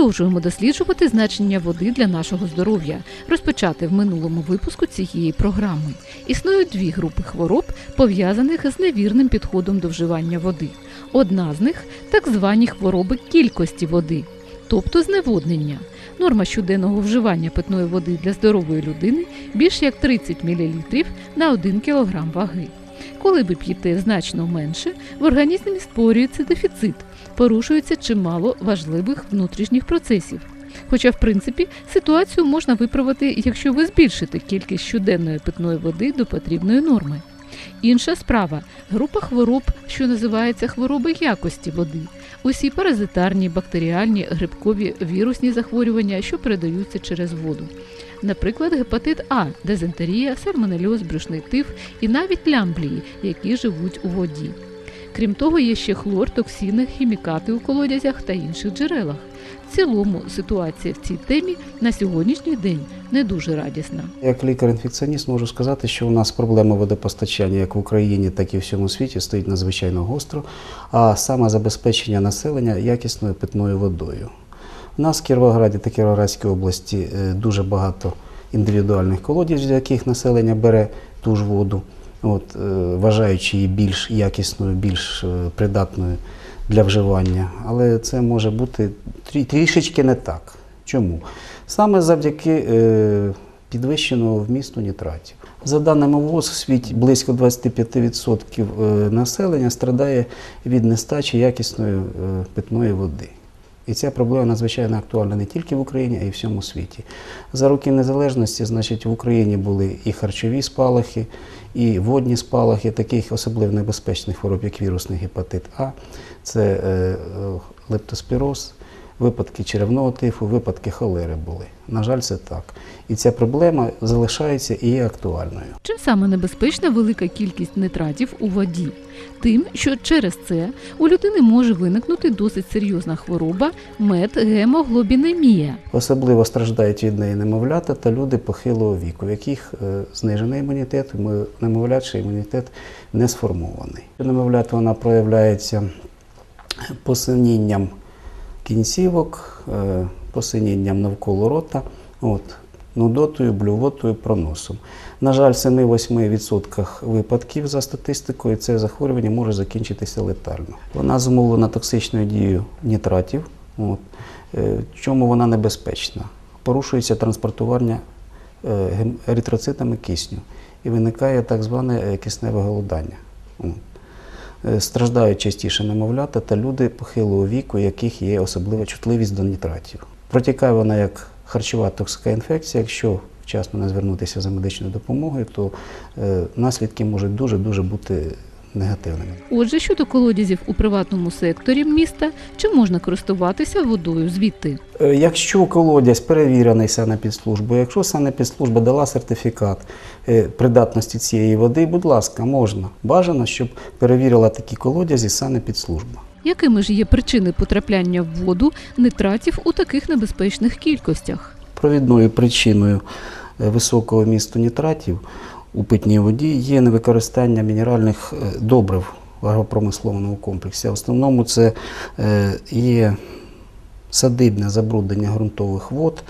Продовжуємо досліджувати значення води для нашого здоров'я, розпочати в минулому випуску цієї програми. Існують дві групи хвороб, пов'язаних з невірним підходом до вживання води. Одна з них так звані хвороби кількості води, тобто зневоднення. Норма щоденного вживання питної води для здорової людини більш як 30 мл на 1 кг ваги. Коли ви п'єте значно менше, в організмі створюється дефіцит, порушується чимало важливих внутрішніх процесів. Хоча, в принципі, ситуацію можна виправити, якщо ви збільшите кількість щоденної питної води до потрібної норми. Інша справа група хвороб, що називається хвороби якості води. Усі паразитарні, бактеріальні, грибкові, вірусні захворювання, що передаються через воду. Наприклад, гепатит А, дизентерія, сальмонельоз, брюшний тиф і навіть лямблії, які живуть у воді. Крім того, є ще хлор, токсини, хімікати у колодязях та інших джерелах. В цілому ситуація в цій темі на сьогоднішній день не дуже радісна. Як лікар-інфекціоніст можу сказати, що у нас проблема водопостачання як в Україні, так і в всьому світі стоїть надзвичайно гостро, а саме забезпечення населення якісною питною водою. У нас в Кіровограді та Кіровоградській області е, дуже багато індивідуальних колодязів, з яких населення бере ту ж воду, от, е, вважаючи її більш якісною, більш е, придатною для вживання. Але це може бути трі- трішечки не так. Чому? Саме завдяки е, підвищеного вмісту нітратів. За даними ВОЗ, в світі близько 25% е, населення страдає від нестачі якісної питної води. І ця проблема надзвичайно актуальна не тільки в Україні, а й в всьому світі. За роки незалежності, значить, в Україні були і харчові спалахи, і водні спалахи таких особливо небезпечних хвороб, як вірусний гепатит А, це е, е, лептоспіроз, випадки черевного тифу, випадки холери були. На жаль, це так. І ця проблема залишається і є актуальною. Чим саме небезпечна велика кількість нитратів у воді? Тим, що через це у людини може виникнути досить серйозна хвороба медгемоглобінемія. Особливо страждають від неї немовлята та люди похилого віку, в яких е, знижений імунітет, мо- немовлят ще імунітет не сформований. Немовлят вона проявляється посинінням кінцівок, е, посинінням навколо рота, от, нудотою, блювотою, проносом. На жаль, в 7-8% випадків за статистикою це захворювання може закінчитися летально. Вона зумовлена токсичною дією нітратів. От. Е, Чому вона небезпечна? Порушується транспортування е, еритроцитами кисню і виникає так зване кисневе голодання. Е, Страждають частіше немовлята та люди похилого віку, у яких є особлива чутливість до нітратів. Протікає вона як харчова токсика інфекція. Якщо вчасно не звернутися за медичною допомогою, то е, наслідки можуть дуже-дуже бути негативними. Отже, щодо колодязів у приватному секторі міста, чи можна користуватися водою звідти? Е, Якщо колодязь перевірений санепідслужбою, якщо санепідслужба дала сертифікат е, придатності цієї води, будь ласка, можна. Бажано, щоб перевірила такі колодязі санепідслужба. Якими ж є причини потрапляння в воду нитратів у таких небезпечних кількостях? Провідною причиною е, високого місту нітратів у питній воді є невикористання мінеральних е, добрив в агропромисловому комплексі. В основному це е, є садибне забруднення ґрунтових вод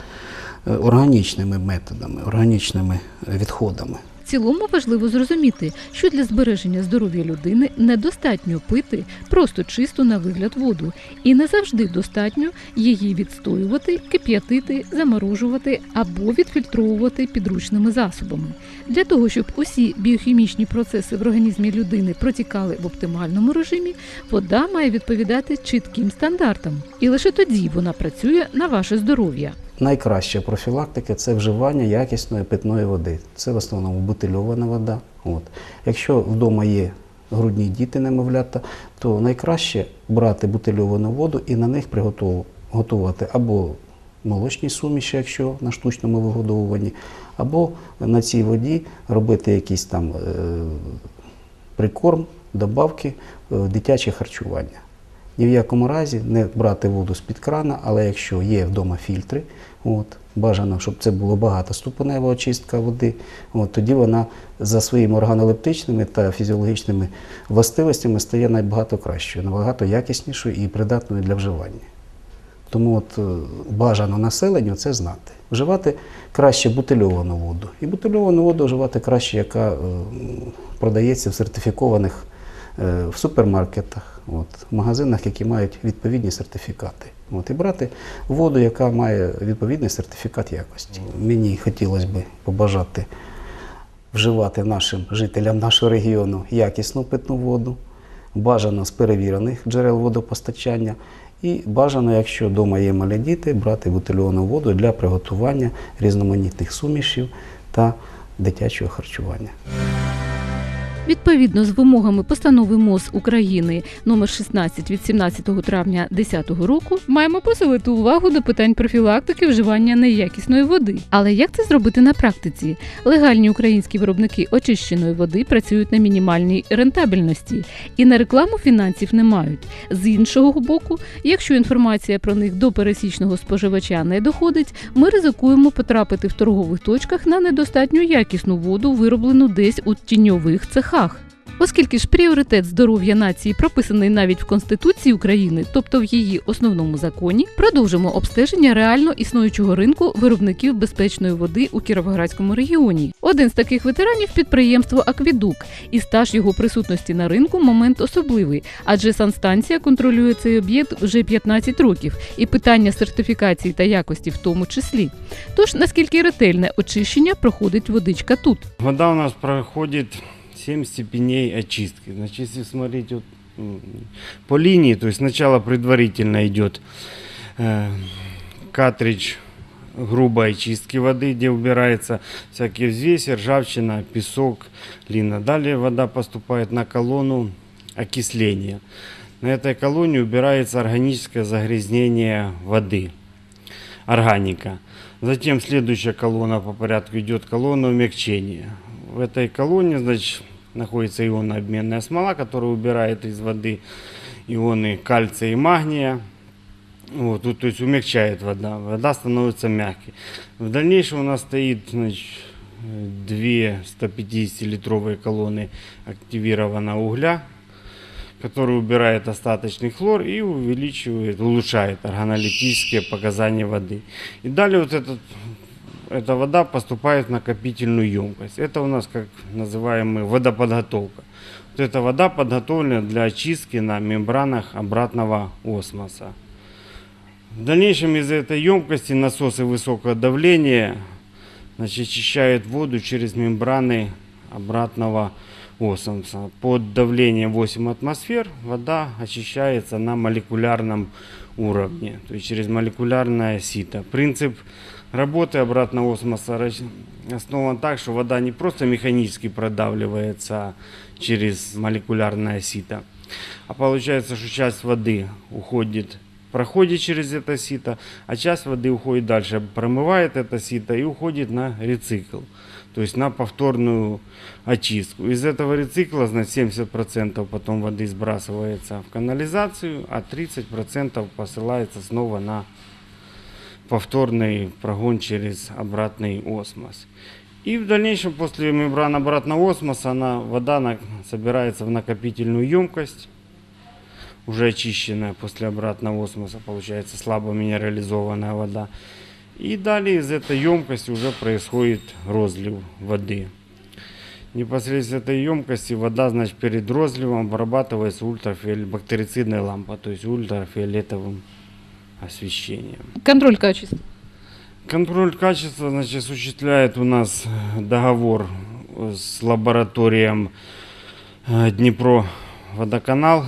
е, органічними методами, органічними відходами. Цілому важливо зрозуміти, що для збереження здоров'я людини недостатньо пити просто чисту на вигляд воду, і не завжди достатньо її відстоювати, кип'ятити, заморожувати або відфільтровувати підручними засобами. Для того, щоб усі біохімічні процеси в організмі людини протікали в оптимальному режимі, вода має відповідати чітким стандартам, і лише тоді вона працює на ваше здоров'я. Найкраща профілактика це вживання якісної питної води. Це в основному бутильована вода. От. Якщо вдома є грудні діти, немовлята, то найкраще брати бутильовану воду і на них приготувати або молочні суміші, якщо на штучному вигодовуванні, або на цій воді робити якийсь там е, прикорм, добавки, е, дитяче харчування. Ні в якому разі не брати воду з-під крана, але якщо є вдома фільтри, от, бажано, щоб це було багатоступенева очистка води, от, тоді вона за своїми органолептичними та фізіологічними властивостями стає набагато кращою, набагато якіснішою і придатною для вживання. Тому от е, бажано населенню це знати. Вживати краще бутильовану воду. І бутильовану воду вживати краще, яка е, продається в сертифікованих е, в супермаркетах, от, в магазинах, які мають відповідні сертифікати. От, і брати воду, яка має відповідний сертифікат якості. Мені хотілося б побажати вживати нашим жителям нашого регіону якісну питну воду, бажано з перевірених джерел водопостачання. І бажано, якщо вдома є малі діти, брати бутильовану воду для приготування різноманітних сумішів та дитячого харчування. Відповідно з вимогами постанови МОЗ України номер 16 від 17 травня 2010 року маємо посилити увагу до питань профілактики вживання неякісної води. Але як це зробити на практиці? Легальні українські виробники очищеної води працюють на мінімальній рентабельності і на рекламу фінансів не мають. З іншого боку, якщо інформація про них до пересічного споживача не доходить, ми ризикуємо потрапити в торгових точках на недостатньо якісну воду, вироблену десь у тіньових цехах. Оскільки ж пріоритет здоров'я нації прописаний навіть в Конституції України, тобто в її основному законі, продовжимо обстеження реально існуючого ринку виробників безпечної води у Кіровоградському регіоні. Один з таких ветеранів підприємство Аквідук, і стаж його присутності на ринку момент особливий, адже санстанція контролює цей об'єкт вже 15 років, і питання сертифікації та якості в тому числі. Тож наскільки ретельне очищення проходить водичка тут? Вода у нас проходит 7 степеней очистки. Значит, если смотреть вот, по линии, то есть сначала предварительно идет э, картридж грубой очистки воды, где убирается всякие взвеси, ржавчина, песок, лина. Далее вода поступает на колонну окисления. На этой колонне убирается органическое загрязнение воды, органика. Затем следующая колонна по порядку идет колонна умягчения. В этой колонне, значит, находится ионно-обменная смола, которая убирает из воды ионы кальция и магния. Вот, тут, то есть умягчает вода, вода становится мягкой. В дальнейшем у нас стоит значит, две 150-литровые колонны активированного угля, который убирает остаточный хлор и увеличивает, улучшает органолептические показания воды. И далее вот этот, эта вода поступает в накопительную емкость. Это у нас как называемая водоподготовка. Вот эта вода подготовлена для очистки на мембранах обратного осмоса. В дальнейшем из этой емкости насосы высокого давления значит, очищают воду через мембраны обратного осмоса. Под давлением 8 атмосфер вода очищается на молекулярном уровне, то есть через молекулярное сито. Принцип работы обратного осмоса основан так, что вода не просто механически продавливается через молекулярное сито, а получается, что часть воды уходит, проходит через это сито, а часть воды уходит дальше, промывает это сито и уходит на рецикл, то есть на повторную очистку. Из этого рецикла, значит, 70% потом воды сбрасывается в канализацию, а 30% посылается снова на повторный прогон через обратный осмос. И в дальнейшем, после мембран обратного осмоса, она, вода собирается в накопительную емкость, уже очищенная после обратного осмоса, получается слабо минерализованная вода. И далее из этой емкости уже происходит розлив воды. Непосредственно этой емкости вода, значит, перед розливом обрабатывается ультрафиолет, бактерицидной лампой, то есть ультрафиолетовым освещением. Контроль качества. Контроль качества значит, осуществляет у нас договор с лабораторием э, Днепро водоканал.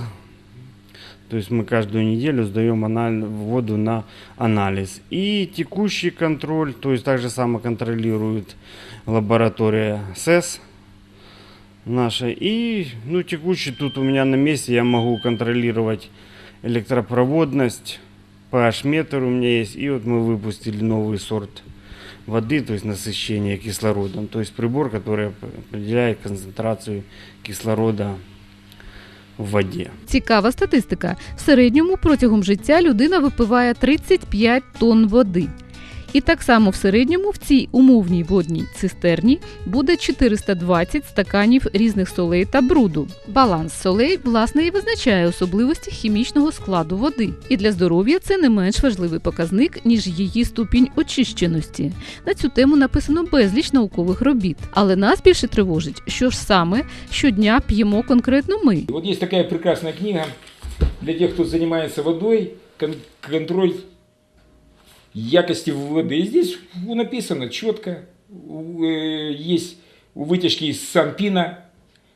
То есть мы каждую неделю сдаем воду на анализ. И текущий контроль, то есть также само контролирует лаборатория СЭС наша. И ну, текущий тут у меня на месте я могу контролировать электропроводность, pH-метр у меня есть. И вот мы выпустили новый сорт воды, то есть насыщение кислородом. То есть прибор, который определяет концентрацию кислорода в воде. Цікава статистика. В середньому протягом життя людина випиває 35 тонн води. І так само в середньому в цій умовній водній цистерні буде 420 стаканів різних солей та бруду. Баланс солей власне і визначає особливості хімічного складу води. І для здоров'я це не менш важливий показник, ніж її ступінь очищеності. На цю тему написано безліч наукових робіт. Але нас більше тривожить, що ж саме щодня п'ємо конкретно ми. И Вот есть такая прекрасная книга для тех, кто занимается водой, кон- контроль якости воды. И здесь написано четко, э, есть вытяжки из санпина,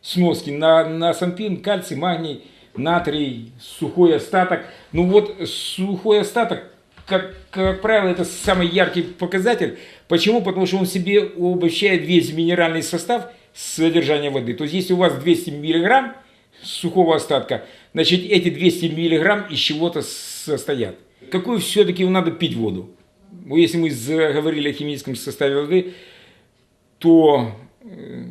сноски на, на санпин, кальций, магний, натрий, сухой остаток. Ну вот сухой остаток, как, как правило, это самый яркий показатель. Почему? Потому что он себе обобщает весь минеральный состав содержания воды. То есть если у вас 200 миллиграмм сухого остатка, значит эти 200 миллиграмм из чего-то состоят. Какую все-таки надо пить воду? Если мы заговорили о химическом составе воды, то э,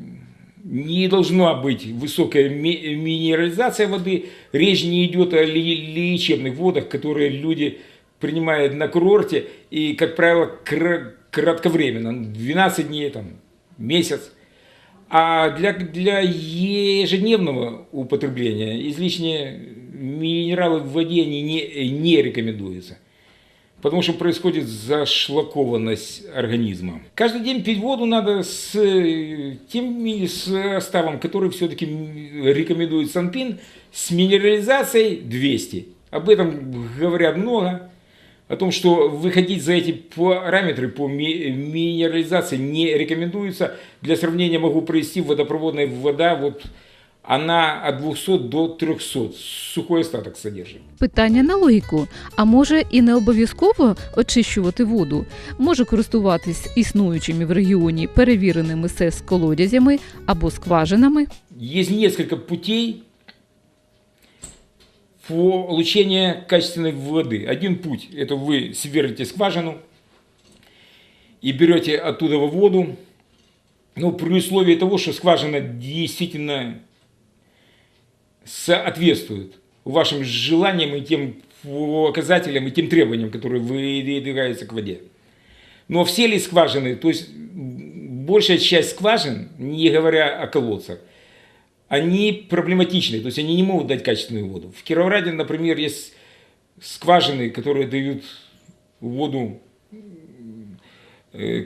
не должна быть высокая ми- минерализация воды. Речь не идет о лечебных водах, которые люди принимают на курорте и, как правило, кра- кратковременно, 12 дней, там, месяц. А для, для ежедневного употребления излишние минералы в воде они не, не рекомендуются. Потому что происходит зашлакованность организма. Каждый день пить воду надо с э, тем составом, который все-таки рекомендует Санпин, с минерализацией 200. Об этом говорят много. О том, что выходить за эти параметры по ми- минерализации не рекомендуется. Для сравнения могу привести водопроводная вода, вот она от 200 до 300 сухой остаток содержит. Питання на логіку. А може і не обов'язково очищувати воду? Може користуватись існуючими в регіоні перевіреними СЕС колодязями або скважинами? Есть несколько путей получения качественной воды. Один путь – это вы сверлите скважину и берете оттуда воду, но при условии того, что скважина действительно соответствует вашим желаниям и тем показателям, и тем требованиям, которые выдвигаются к воде. Но все ли скважины, то есть большая часть скважин, не говоря о колодцах, они проблематичны, то есть они не могут дать качественную воду. В Кировограде, например, есть скважины, которые дают воду, э,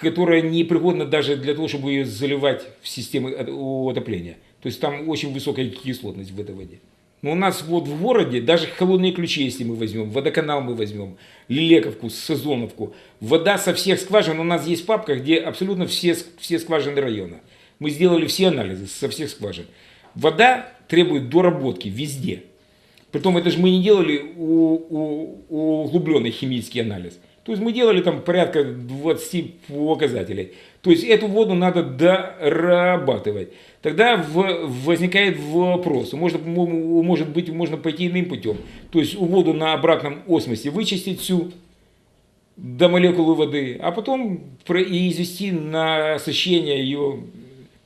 которая непригодна даже для того, чтобы ее заливать в системы от- отопления. То есть там очень высокая кислотность в этой воде. Но у нас вот в городе, даже холодные ключи, если мы возьмем, водоканал мы возьмем, Лилековку, Сазоновку, вода со всех скважин, у нас есть папка, где абсолютно все, все скважины района. Мы сделали все анализы со всех скважин. Вода требует доработки везде. Притом это же мы не делали у- у- углубленный химический анализ. То есть мы делали там порядка 20 показателей. То есть эту воду надо дорабатывать. Тогда в- возникает вопрос, может, может быть, можно пойти иным путем. То есть воду на обратном осмосе вычистить всю до молекулы воды, а потом про- и извести на освещение ее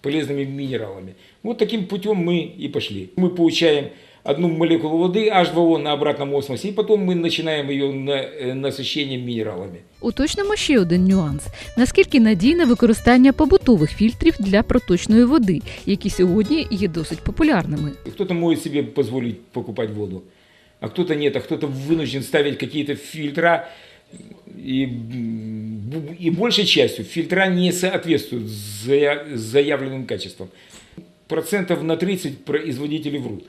полезными минералами. Вот таким путем мы и пошли. Мы получаем одну молекулу воды, H2O на обратном осмосе, и потом мы начинаем ее на, э, насыщение минералами. Уточнимо ще один нюанс: наскільки надійне використання побутових фільтрів для проточної води, які сьогодні є досить популярними. Кто-то может себе позволить покупать воду, а кто-то нет, а кто-то вынужден ставить какие-то фильтра. И, м, бу- и большей частью фильтра не соответствуют зая- заявленным качествам. Процентов на 30 производители врут.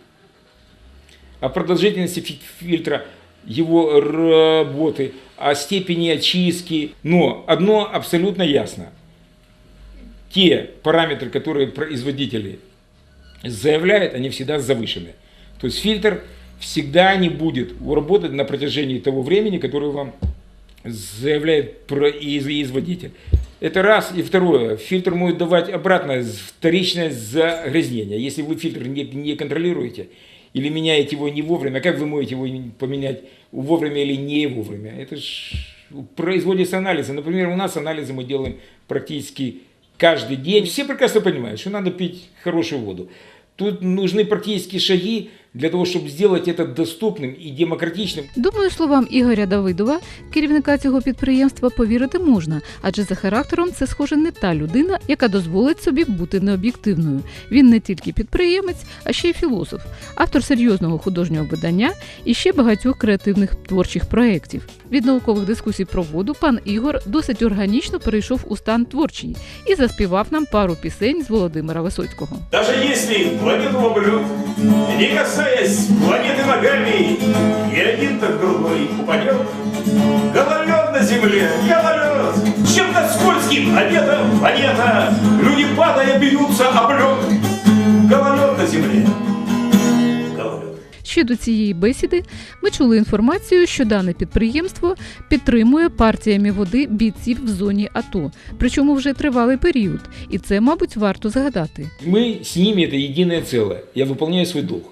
О продолжительности фи- фильтра, его работы, о степени очистки. Но одно абсолютно ясно. Те параметры, которые производители заявляет, они всегда завышены. То есть фильтр всегда не будет работать на протяжении того времени, которое вам заявляет производитель. Это раз. И второе. Фильтр может давать обратное вторичное загрязнение. Если вы фильтр не, не контролируете или меняете его не вовремя, как вы можете его поменять вовремя или не вовремя? Это же производятся анализы. Например, у нас анализы мы делаем практически каждый день. Все прекрасно понимают, что надо пить хорошую воду. Тут нужны практические шаги, для того, чтобы сделать это доступным и демократичным. Думаю, словам Ігоря Давидова, керівника цього підприємства, повірити можна, адже за характером це схоже не та людина, яка дозволить собі бути необ'єктивною. Він не тільки підприємець, а ще й філософ, автор серйозного художнього видання і ще багатьох креативних творчих проєктів. Від наукових дискусій про воду пан Ігор досить органічно перейшов у стан творчий і заспівав нам пару пісень з Володимира Висоцького. Даже если планету вобрет, не касаясь планеты ногами, и один так другой упадет, гололед на земле, гололед, чем-то скользким обетом планета, люди падая бьются об лед, гололед на земле, гололед. Ще до цієї бесіди ми чули інформацію, що дане підприємство підтримує партіями води бійців в зоні АТО, причому вже тривалий період, і це, мабуть, варто згадати. Мы с ними это единое целое. Я выполняю свой долг.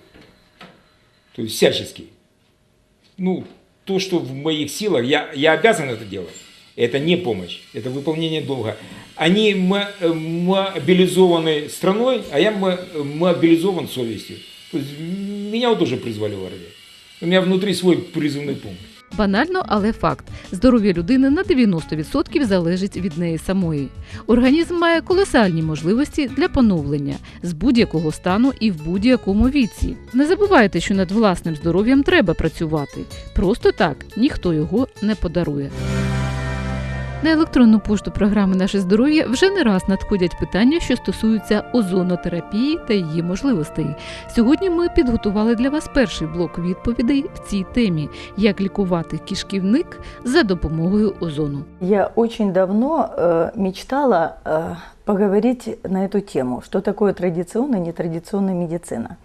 То есть всячески. Ну, то, что в моих силах, я, я обязан это делать. Это не помощь, это выполнение долга. Они э, мобилизованы страной, а я мо- мобилизован совестью. То есть меня вот тоже призвали в армию. У меня внутри свой призывный пункт. Банально, але факт: здоров'я людини на 90% залежить від неї самої. Організм має колосальні можливості для поновлення з будь-якого стану і в будь-якому віці. Не забувайте, що над власним здоров'ям треба працювати. Просто так ніхто його не подарує. На електронну пошту програми Наше здоров'я вже не раз надходять питання, що стосуються озонотерапії та її можливостей. Сьогодні ми підготували для вас перший блок відповідей в цій темі: як лікувати кишківник за допомогою озону. Я очень давно э, мечтала э, поговорить на эту тему, что такое традиционная и нетрадиционная медицина.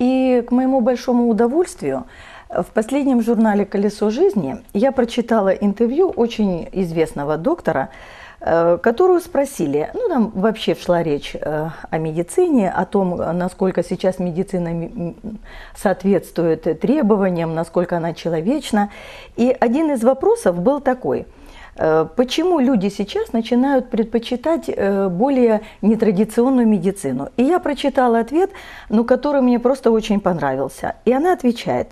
И к моему большому удовольствию э, в последнем журнале «Колесо жизни» я прочитала интервью очень известного доктора, э, которую спросили, ну там вообще шла речь э, о медицине, о том, насколько сейчас медицина соответствует требованиям, насколько она человечна. И один из вопросов был такой – Э, Почему люди сейчас начинают предпочитать более нетрадиционную медицину? И я прочитала ответ, ну, который мне просто очень понравился. И она отвечает.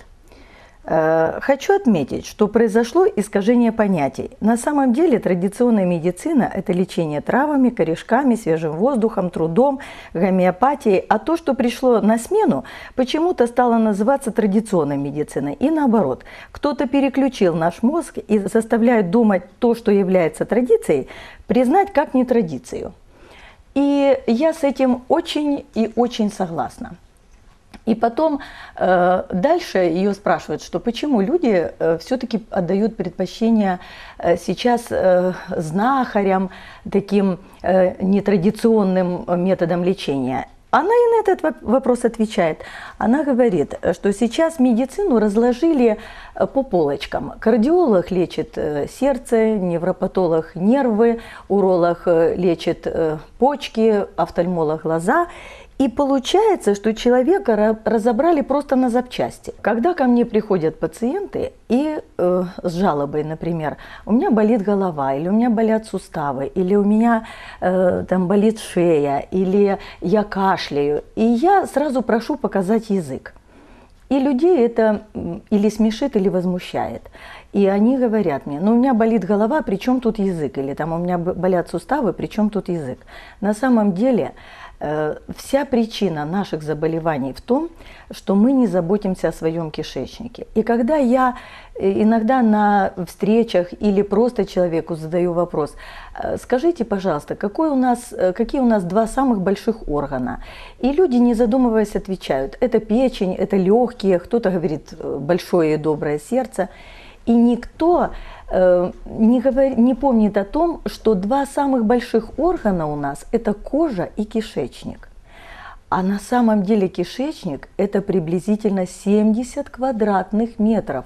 «Э, Хочу отметить, что произошло искажение понятий. На самом деле традиционная медицина – это лечение травами, корешками, свежим воздухом, трудом, гомеопатией. А то, что пришло на смену, почему-то стало называться традиционной медициной. И наоборот, кто-то переключил наш мозг и заставляет думать то, что является традицией, признать как не традицию. И я с этим очень и очень согласна. И потом э, дальше ее спрашивают, что почему люди э, все-таки отдают предпочтение э, сейчас э, знахарям, таким э, нетрадиционным методам лечения. Она и на этот воп- вопрос отвечает. Она говорит, что сейчас медицину разложили э, по полочкам. Кардиолог лечит э, сердце, невропатолог нервы, уролог э, лечит почки, офтальмолог глаза. И получается, что человека ра- разобрали просто на запчасти. Когда ко мне приходят пациенты и э, с жалобой, например, у меня болит голова, или у меня болят суставы, или у меня э, там болит шея, или я кашляю, и я сразу прошу показать язык. И людей это или смешит, или возмущает. И они говорят мне, ну у меня болит голова, при чем тут язык? Или там у меня болят суставы, при чем тут язык? На самом деле вся причина наших заболеваний в том, что мы не заботимся о своем кишечнике. И когда я э, иногда на встречах или просто человеку задаю вопрос, э, скажите, пожалуйста, какой у нас, э, какие у нас два самых больших органа? И люди, не задумываясь, отвечают, это печень, это легкие, кто-то говорит э, большое и доброе сердце. И никто э, не, говор- не помнит о том, что два самых больших органа у нас – это кожа и кишечник. А на самом деле кишечник – это приблизительно 70 квадратных метров.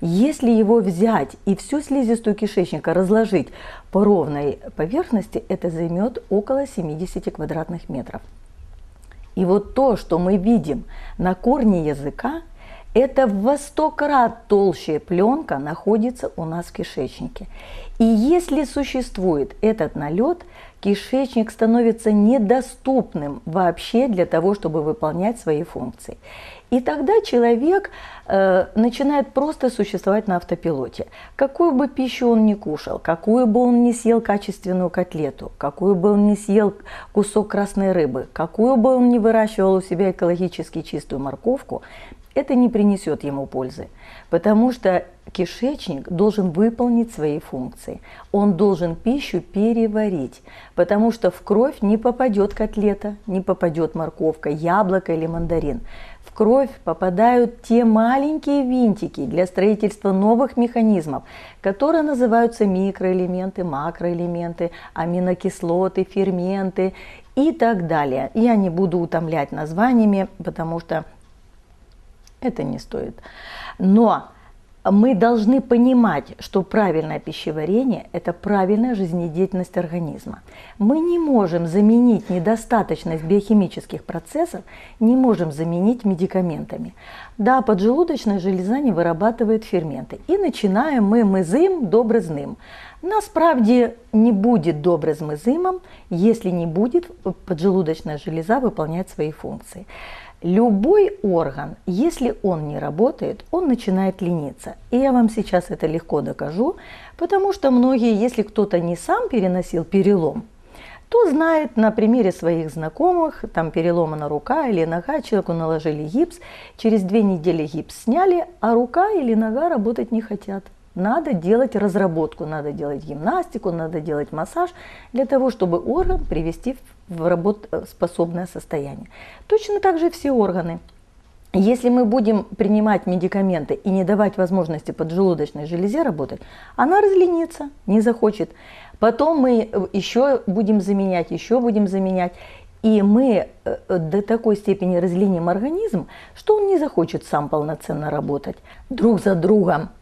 Если его взять и всю слизистую кишечника разложить по ровной поверхности, это займет около 70 квадратных метров. И вот то, что мы видим на корне языка, Это во сто крат толще пленка находится у нас в кишечнике. И если существует этот налет, кишечник становится недоступным вообще для того, чтобы выполнять свои функции. И тогда человек э, начинает просто существовать на автопилоте. Какую бы пищу он ни кушал, какую бы он ни съел качественную котлету, какую бы он ни съел кусок красной рыбы, какую бы он ни выращивал у себя экологически чистую морковку, это не принесет ему пользы, потому что кишечник должен выполнить свои функции. Он должен пищу переварить, потому что в кровь не попадет котлета, не попадет морковка, яблоко или мандарин. В кровь попадают те маленькие винтики для строительства новых механизмов, которые называются микроэлементы, макроэлементы, аминокислоты, ферменты и так далее. Я не буду утомлять названиями, потому что это не стоит. Но мы должны понимать, что правильное пищеварение – это правильная жизнедеятельность организма. Мы не можем заменить недостаточность биохимических процессов, не можем заменить медикаментами. Да, поджелудочная железа не вырабатывает ферменты. И начинаем мы мызым добрызним. Насправді не будет добре з мизимом, если не будет поджелудочная железа выполнять свои функции. Любой орган, если он не работает, он начинает лениться. И я вам сейчас это легко докажу, потому что многие, если кто-то не сам переносил перелом, то знает на примере своих знакомых, там переломана рука или нога, человеку наложили гипс, через две недели гипс сняли, а рука или нога работать не хотят. Надо делать разработку, надо делать гимнастику, надо делать массаж для того, чтобы орган привести в работоспособное состояние. Точно так же все органы. Если мы будем принимать медикаменты и не давать возможности поджелудочной железе работать, она разленится, не захочет. Потом мы еще будем заменять, еще будем заменять. И мы э, до такой степени разленим организм, что он не захочет сам полноценно работать. Друг за другом Э,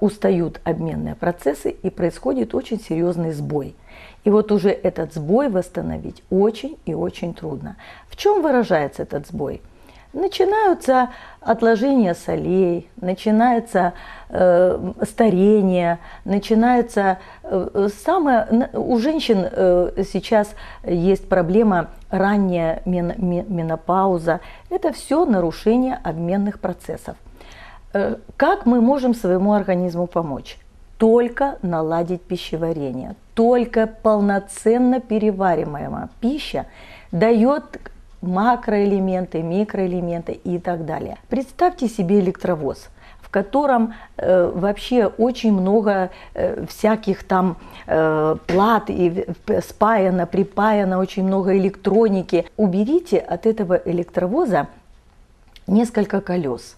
устают обменные процессы и происходит очень серьезный сбой. И вот уже этот сбой восстановить очень и очень трудно. В чем выражается этот сбой? Начинаются отложения солей, начинается э, старение, начинается э, самое... У женщин э, сейчас есть проблема ранняя менопауза. Это все нарушение обменных процессов. Э, как мы можем своему организму помочь? Только наладить пищеварение, только полноценно перевариваемая пища дает макроэлементы, микроэлементы и так далее. Представьте себе электровоз – в котором э, вообще очень много э, всяких там э, плат и спаяно, припаяно, очень много электроники. Уберите от этого электровоза несколько колес –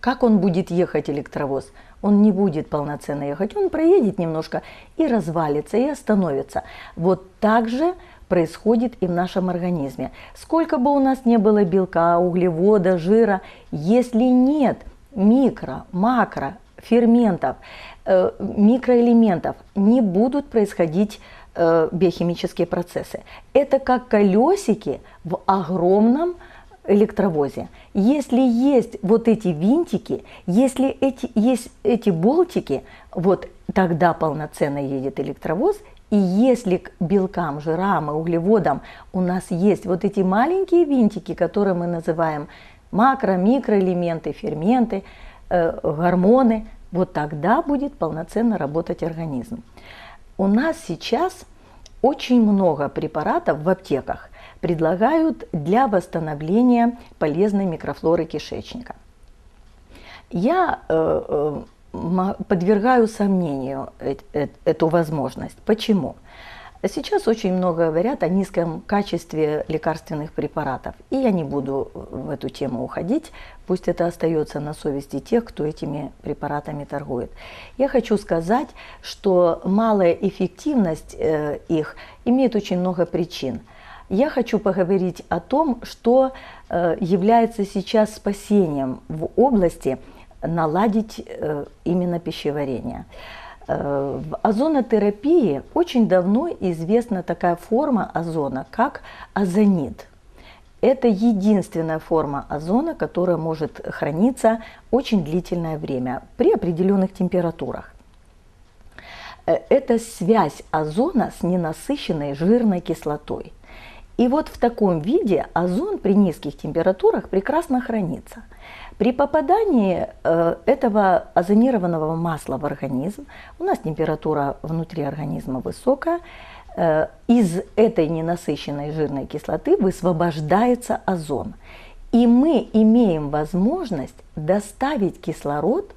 как он будет ехать, электровоз? Он не будет полноценно ехать, он проедет немножко и развалится, и остановится. Вот так же происходит и в нашем организме. Сколько бы у нас не было белка, углевода, жира, если нет микро, макро, ферментов, э, микроэлементов, не будут происходить э, биохимические процессы. Это как колесики в огромном электровозе. Если есть вот эти винтики, если эти, есть эти болтики, вот тогда полноценно едет электровоз. И если к белкам, жирам и углеводам у нас есть вот эти маленькие винтики, которые мы называем макро, микроэлементы, ферменты, э, гормоны, вот тогда будет полноценно работать организм. У нас сейчас очень много препаратов в аптеках, предлагают для восстановления полезной микрофлоры кишечника. Я э, э, подвергаю сомнению эту возможность. Почему? Сейчас очень много говорят о низком качестве лекарственных препаратов. И я не буду в эту тему уходить. Пусть это остается на совести тех, кто этими препаратами торгует. Я хочу сказать, что малая эффективность э, их имеет очень много причин я хочу поговорить о том, что э, является сейчас спасением в области наладить э, именно пищеварение. Э, в озонотерапии очень давно известна такая форма озона, как озонит. это единственная форма озона, которая может храниться очень длительное время при определенных температурах. Это связь озона с ненасыщенной жирной кислотой. И вот в таком виде озон при низких температурах прекрасно хранится. При попадании э, этого озонированного масла в организм, у нас температура внутри организма высокая, э, из этой ненасыщенной жирной кислоты высвобождается озон. И мы имеем возможность доставить кислород,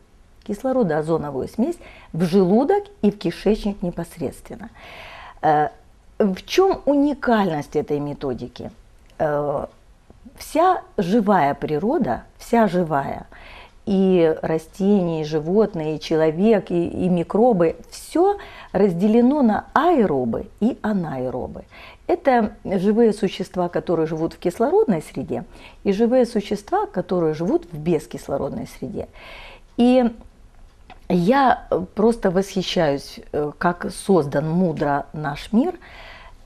кислородо-озоновую смесь в желудок и в кишечник непосредственно. В чем уникальность этой методики? Э, Вся живая природа, вся живая, и растения, и животные, и человек, и, и микробы, все разделено на аэробы и анаэробы. Это живые существа, которые живут в кислородной среде, и живые существа, которые живут в бескислородной среде. И я просто восхищаюсь, э, как создан мудро наш мир.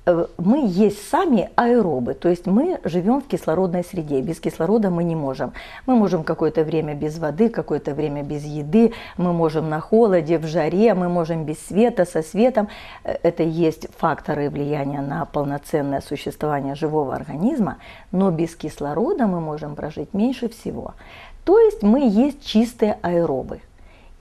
Э, Мы есть сами аэробы, то есть мы живем в кислородной среде. Без кислорода мы не можем. Мы можем какое-то время без воды, какое-то время без еды, мы можем на холоде, в жаре, мы можем без света, со светом. Э, Это есть факторы влияния на полноценное существование живого организма, но без кислорода мы можем прожить меньше всего. То есть мы есть чистые аэробы.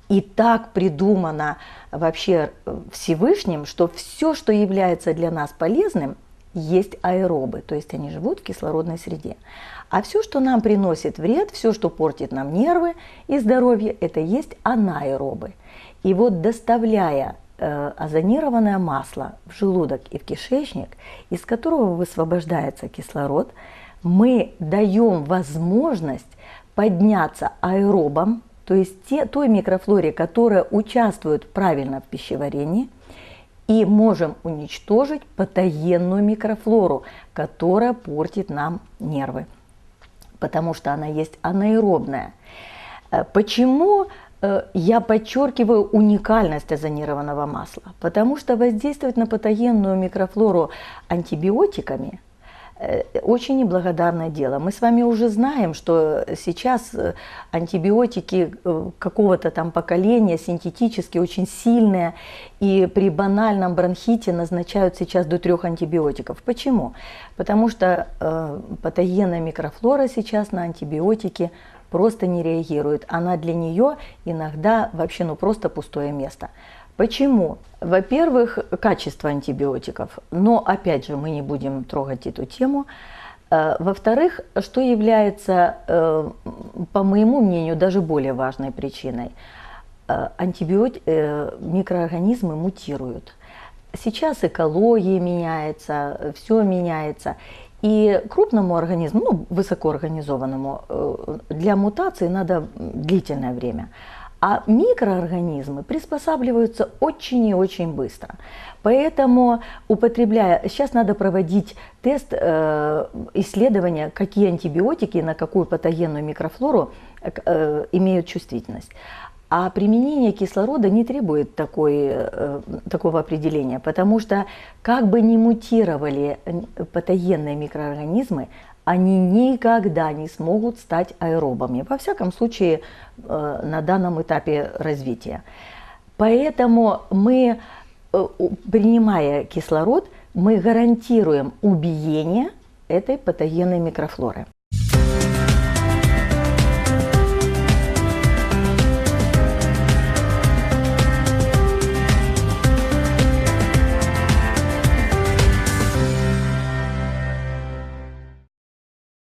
И так придумано вообще э, Всевышним, что все, что является для нас полезным, есть аэробы, то есть они живут в кислородной среде. А все, что нам приносит вред, все, что портит нам нервы и здоровье, это есть анаэробы. И вот доставляя э, озонированное масло в желудок и в кишечник, из которого высвобождается кислород, мы даем возможность подняться аэробам, то есть те, той микрофлоре, которая участвует правильно в пищеварении, и можем уничтожить патогенную микрофлору, которая портит нам нервы, потому что она есть анаэробная. Э, Почему э, я подчеркиваю уникальность озонированного масла? Потому что воздействовать на патогенную микрофлору антибиотиками очень неблагодарное дело. Мы с вами уже знаем, что сейчас э, антибиотики э, какого-то там поколения синтетические, очень сильные, и при банальном бронхите назначают сейчас до трех антибиотиков. Почему? Потому что э, патогенная микрофлора сейчас на антибиотики просто не реагирует. Она для нее иногда вообще ну просто пустое место. Почему? Во-первых, качество антибиотиков, но опять же мы не будем трогать эту тему. Э, Во-вторых, что является, э, по моему мнению, даже более важной причиной? Э, Антибиот... микроорганизмы мутируют. Сейчас экология меняется, все меняется. И крупному организму, ну, высокоорганизованному, для мутации надо длительное время. А микроорганизмы приспосабливаются очень и очень быстро. Поэтому, употребляя, сейчас надо проводить тест э, исследования, какие антибиотики на какую патогенную микрофлору э, имеют чувствительность. А применение кислорода не требует такой, э, такого определения, потому что как бы ни мутировали э, патогенные микроорганизмы, они никогда не смогут стать аэробами, во всяком случае э, на данном этапе развития. Поэтому мы, э, принимая кислород, мы гарантируем убиение этой патогенной микрофлоры.